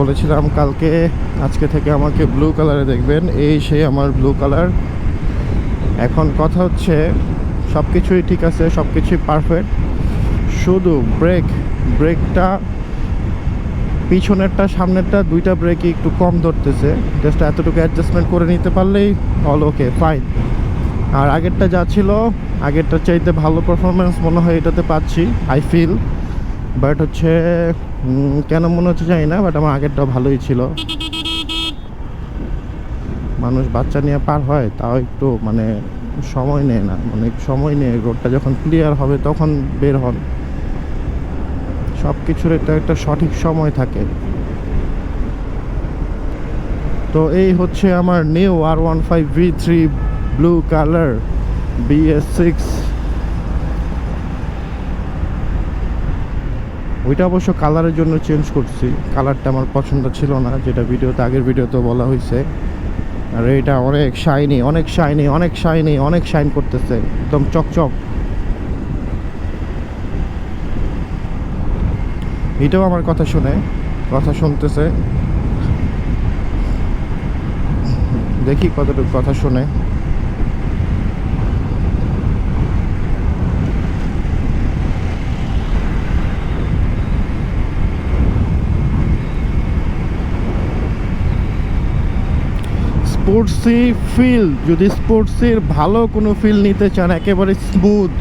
বলেছিলাম, কালকে, আজকে থেকে আমাকে ব্লু কালারে দেখবেন। এই সেই আমার ব্লু কালার এখন কথা হচ্ছে সব কিছুই ঠিক আছে সব কিছুই পারফেক্ট শুধু ব্রেক ব্রেকটা পিছনেরটা, সামনেরটা, দুইটা ব্রেকই একটু কম ধরতেছে। জাস্ট এতটুকু অ্যাডজাস্টমেন্ট করে নিতে পারলেই অল ওকে ফাইন আর আগেরটা যা ছিল আগেরটা চাইতে ভালো পারফরমেন্স মনে হয় এটাতে পাচ্ছি আই ফিল বাট হচ্ছে কেন মনে হচ্ছে জানি না, বাট আমার আগেরটা ভালোই ছিল। মানুষ বাচ্চা নিয়ে পার হয়, তাও একটু মানে সময় নেয় না। মানে সময় নেয় রোডটা যখন ক্লিয়ার হবে তখন বের হন। সব কিছুর একটা একটা সঠিক সময় থাকে। তো এই হচ্ছে আমার new R one five V three blue colour BS six ওইটা অবশ্য কালারের জন্য চেঞ্জ করছি। কালারটা আমার পছন্দ ছিল না, যেটা ভিডিওতে, আগের ভিডিওতে বলা হয়েছে। আর এটা অনেক শাইনি অনেক শাইনি অনেক শাইনি অনেক শাইন করতেছে, একদম চকচক। এটাও আমার কথা শুনে, কথা শুনতেছে। দেখি কতটুকু কথা শুনে। স্পোর্টসি ফিল, যদি স্পোর্টসের ভালো কোনো ফিল নিতে চান, একেবারে স্মুথ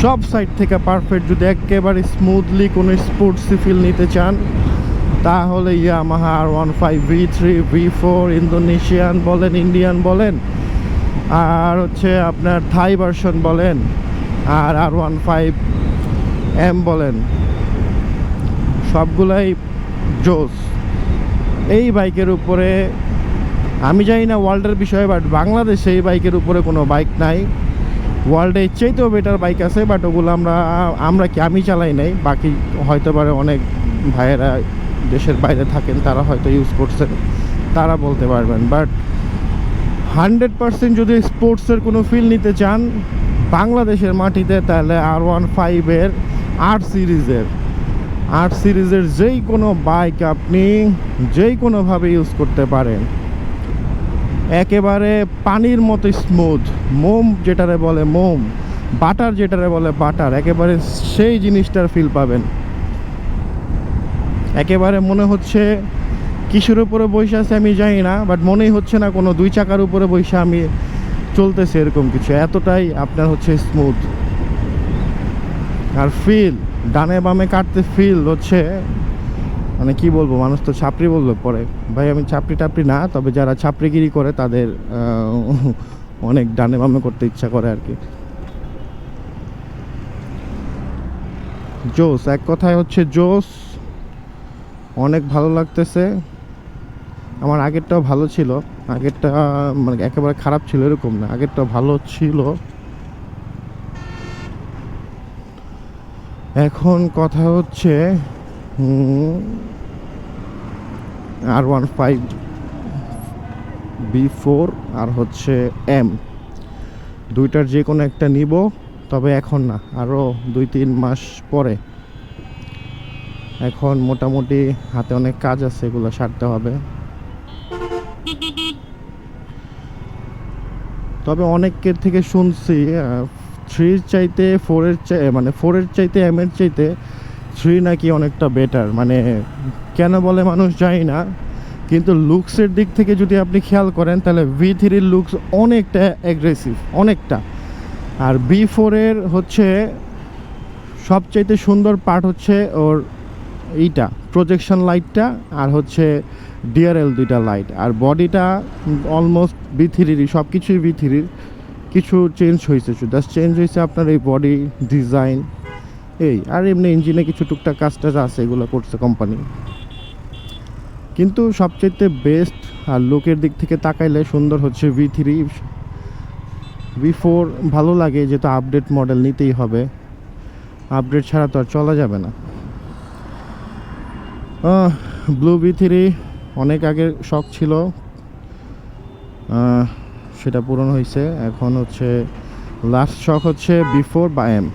সব সাইড থেকে পারফেক্ট যদি একেবারে স্মুথলি কোনো স্পোর্টসি ফিল নিতে চান, তাহলে Yamaha R one five V three V four Indonesian বলেন ইন্ডিয়ান বলেন, আর হচ্ছে আপনার থাই ভার্সন বলেন, আর আর ওয়ান ফাইভ এম বলেন। সবগুলাই জোস। এই বাইকের উপরে আমি জানি না ওয়ার্ল্ডের বিষয়ে বাট বাংলাদেশে এই বাইকের উপরে কোনো বাইক নাই। ওয়ার্ল্ডে চাইতেও বেটার বাইক আছে বাট ওগুলো আমরা আমরা কি আমি চালাই নাই। বাকি হয়তো পারে অনেক ভাইয়েরা দেশের বাইরে থাকেন, তারা হয়তো ইউজ করছেন তারা বলতে পারবেন। বাট হান্ড্রেড পার্সেন্ট যদি স্পোর্টসের কোনো ফিল নিতে চান, বাংলাদেশের মাটিতে তাহলে আর ওয়ান ফাইভের আট সিরিজের আট সিরিজের যেই কোনো বাইক আপনি যেই কোনোভাবে ইউজ করতে পারেন। একেবারে পানির মতো স্মুথ মোম যেটারে বলে মোম, বাটার যেটারে বলে বাটার, একেবারে সেই জিনিসটার ফিল পাবেন। একেবারে মনে হচ্ছে কিসের উপরে বসে আছে আমি জানি না বাট মনেই হচ্ছে না কোনো দুই চাকার উপরে বসে আমি চলতেছে এরকম কিছু। এতটাই আপনার হচ্ছে স্মুথ আর ফিল ডানে বামে কাটতে ফিল হচ্ছে মানে কি বলব? মানুষ তো ছাপড়ি বলবে পরে। ভাই, আমি ছাপড়ি টাপড়ি না, তবে যারা ছাপড়িগিরি করে, তাদের অনেক ডানে বামে করতে ইচ্ছা করে আর কি। জোস, এক কথায় হচ্ছে জোস। অনেক ভালো লাগতেছে। আমার আগেরটাও ভালো ছিল। আগেরটা মানে একেবারে খারাপ ছিল, এরকম না। আগেরটা ভালো ছিল। এখন কথা হচ্ছে R one five V four R হচ্ছে এম দুইটার যে কোনো একটা নিব, তবে এখন না আরও দুই তিন মাস পরে। এখন মোটামুটি হাতে অনেক কাজ আছে, এগুলো সারতে হবে। তবে অনেকের থেকে শুনছি থ্রির চাইতে ফোরের চাই মানে ফোরের চাইতে এম এর চাইতে থ্রি নাকি অনেকটা বেটার মানে কেন বলে মানুষ জানি না, কিন্তু লুকসের দিক থেকে যদি আপনি খেয়াল করেন, তাহলে ভি থ্রির লুকস অনেকটা অ্যাগ্রেসিভ অনেকটা। আর বি ফোরের হচ্ছে সবচাইতে সুন্দর পার্ট হচ্ছে ওর এইটা প্রজেকশন লাইটটা আর হচ্ছে ডিআরএল দুইটা লাইট আর বডিটা অলমোস্ট বি থ্রিরই সব কিছুই বি থ্রির কিছু চেঞ্জ হয়েছে জাস্ট চেঞ্জ হয়েছে আপনার এই বডি ডিজাইন এই, আর এমনি ইঞ্জিনে কিছু টুকটাক কাজ টাজ আছে, এগুলো করছে কোম্পানি কিন্তু সবচেয়ে বেস্ট আর লুকের দিক থেকে তাকাইলে সুন্দর হচ্ছে ভি থ্রি ভি ফোর ভালো লাগে, যেহেতু আপডেট মডেল নিতেই হবে। আপডেট ছাড়া তো আর চলা যাবে না। ব্লু ভি থ্রি অনেক আগের শখ ছিল। সেটা পূরণ হয়েছে এখন হচ্ছে লাস্ট শখ হচ্ছে বিফোর বা এম